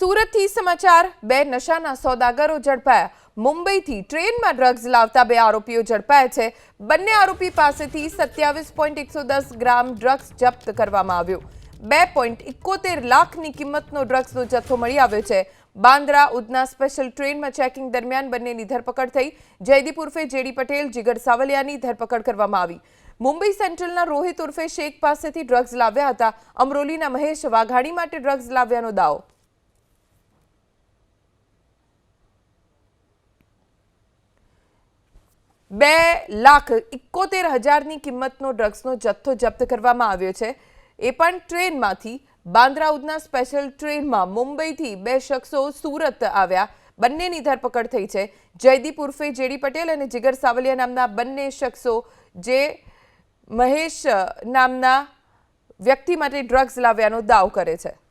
સુરતથી સમાચાર, બે નશાના સોદાગરો ઝડપાયા. મુંબઈથી ટ્રેનમાં ડ્રગ્સ લાવતા બે આરોપીઓ ઝડપાયા છે. બંને આરોપી પાસેથી સત્યાવીસ પોઈન્ટ એકસો દસ ગ્રામ ડ્રગ્સ જપ્ત કરવામાં આવ્યો. બે પોઈન્ટ ઇકોતેર લાખની કિંમતનો ડ્રગ્સનો જથ્થો મળી આવ્યો છે. બાંદ્રા ઉધના સ્પેશિયલ ટ્રેનમાં ચેકિંગ દરમિયાન બંનેની ધરપકડ થઈ. જયદીપ ઉર્ફે જેડી પટેલ, જીગર સાવલિયાની ધરપકડ કરવામાં આવી. મુંબઈ સેન્ટ્રલના રોહિત ઉર્ફે શેખ પાસેથી ડ્રગ્સ લાવ્યા હતા. અમરોલીના મહેશ વાઘાણી માટે ડ્રગ્સ લાવ્યાનો દાવો. બે લાખ ઇકોતેર હજારની કિંમતનો ડ્રગ્સનો જથ્થો જપ્ત કરવામાં આવ્યો છે. એ પણ ટ્રેનમાંથી. બાંદ્રા ઉધના સ્પેશિયલ ટ્રેનમાં મુંબઈથી બે શખ્સો સુરત આવ્યા. બંનેની ધરપકડ થઈ છે. જયદીપ ઉર્ફે જેડી પટેલ અને જીગર સાવલિયા નામના બંને શખ્સો જે મહેશ નામના વ્યક્તિ માટે ડ્રગ્સ લાવ્યાનો દાવ કરે છે.